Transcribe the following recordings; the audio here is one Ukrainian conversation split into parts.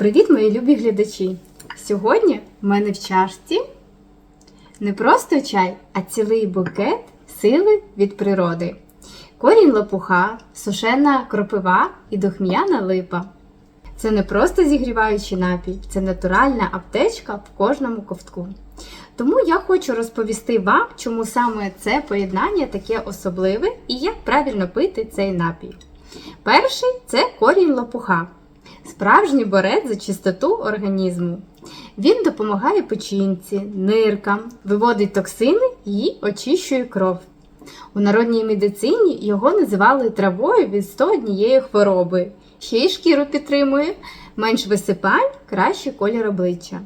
Привіт, мої любі глядачі! Сьогодні в мене в чашці не просто чай, а цілий букет сили від природи. Корінь лопуха, сушена кропива і духм'яна липа. Це не просто зігріваючий напій, це натуральна аптечка в кожному ковтку. Тому я хочу розповісти вам, чому саме це поєднання таке особливе і як правильно пити цей напій. Перший це корінь лопуха. Справжній борець за чистоту організму. Він допомагає печінці, ниркам, виводить токсини і очищує кров. У народній медицині його називали травою від 101 хвороби. Ще й шкіру підтримує, менш висипань, кращий колір обличчя.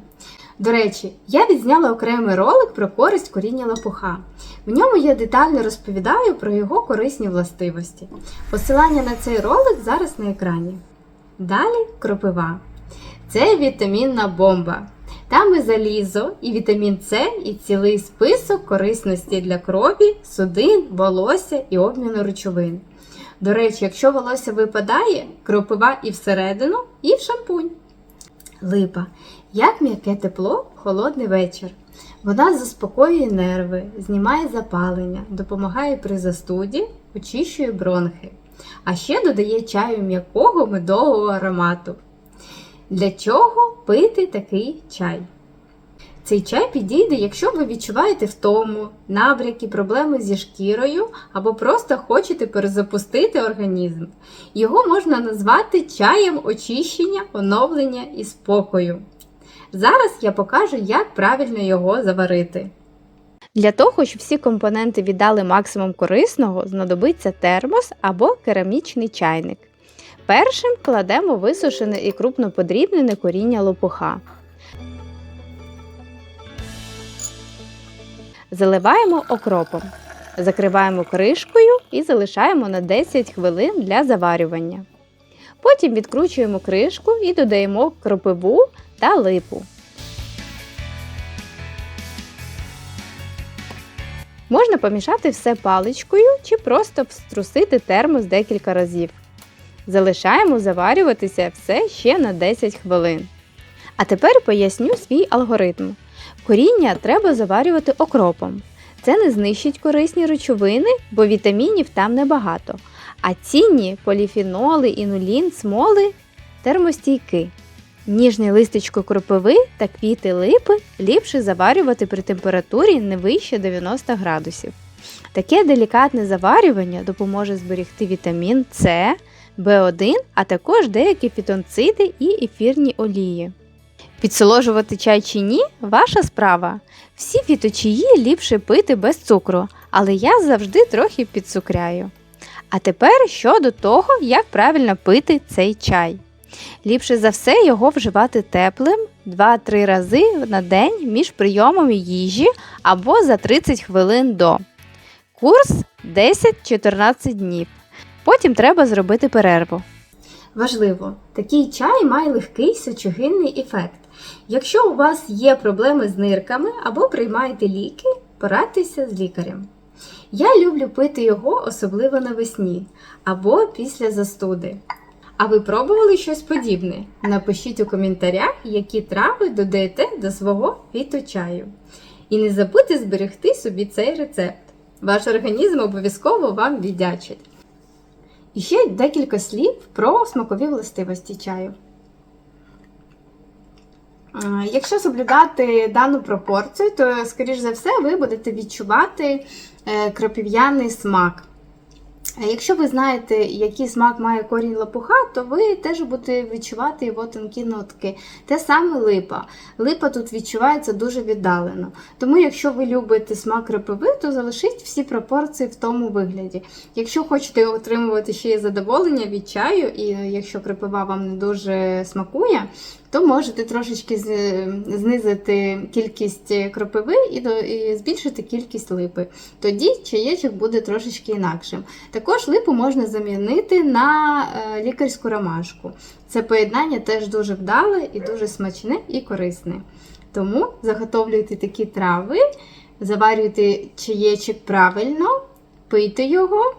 До речі, я відзняла окремий ролик про користь коріння лопуха. В ньому я детально розповідаю про його корисні властивості. Посилання на цей ролик зараз на екрані. Далі кропива. Це вітамінна бомба. Там і залізо, і вітамін С, і цілий список корисності для крові, судин, волосся і обміну речовин. До речі, якщо волосся випадає, кропива і всередину, і в шампунь. Липа. Як м'яке тепло холодний вечір. Вона заспокоює нерви, знімає запалення, допомагає при застуді, очищує бронхи. А ще додає чаю м'якого медового аромату. Для чого пити такий чай? Цей чай підійде, якщо ви відчуваєте втому, набряки, проблеми зі шкірою або просто хочете перезапустити організм. Його можна назвати чаєм очищення, оновлення і спокою. Зараз я покажу, як правильно його заварити. Для того, щоб всі компоненти віддали максимум корисного, знадобиться термос або керамічний чайник. Першим кладемо висушене і крупно подрібнене коріння лопуха. Заливаємо окропом. Закриваємо кришкою і залишаємо на 10 хвилин для заварювання. Потім відкручуємо кришку і додаємо кропиву та липу. Можна помішати все паличкою чи просто струсити термос декілька разів. Залишаємо заварюватися все ще на 10 хвилин. А тепер поясню свій алгоритм. Коріння треба заварювати окропом. Це не знищить корисні речовини, бо вітамінів там небагато. А цінні поліфеноли, інулін, смоли термостійки. Ніжне листечко кропиви та квіти липи ліпше заварювати при температурі не вище 90 градусів. Таке делікатне заварювання допоможе зберегти вітамін С, В1, а також деякі фітонциди і ефірні олії. Підсоложувати чай чи ні ваша справа. Всі фіточаї ліпше пити без цукру, але я завжди трохи підцукряю. А тепер щодо того, як правильно пити цей чай. Ліпше за все його вживати теплим 2-3 рази на день між прийомами їжі або за 30 хвилин до. Курс 10-14 днів. Потім треба зробити перерву. Важливо, такий чай має легкий сечогінний ефект. Якщо у вас є проблеми з нирками або приймаєте ліки, порадьтеся з лікарем. Я люблю пити його особливо навесні або після застуди. А ви пробували щось подібне? Напишіть у коментарях, які трави додаєте до свого фіточаю. І не забудьте зберегти собі цей рецепт. Ваш організм обов'язково вам віддячить. І ще декілька слів про смакові властивості чаю. Якщо соблюдати дану пропорцію, то, скоріш за все, ви будете відчувати е, кропів'яний смак. А Якщо ви знаєте, який смак має корінь лопуха, то ви теж будете відчувати його тонкі нотки. Те саме липа. Липа тут відчувається дуже віддалено. Тому, якщо ви любите смак крапиви, то залишіть всі пропорції в тому вигляді. Якщо хочете отримувати ще й задоволення від чаю, і якщо крапива вам не дуже смакує, то можете трошечки знизити кількість кропиви і, збільшити кількість липи. Тоді чаєчок буде трошечки інакшим. Також липу можна замінити на е, лікарську ромашку. Це поєднання теж дуже вдале і дуже смачне і корисне. Тому заготовлюйте такі трави, заварюйте чаєчок правильно, пийте його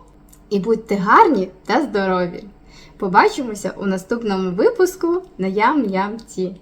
і будьте гарні та здорові! Побачимося у наступному випуску на Ям Ям Ті.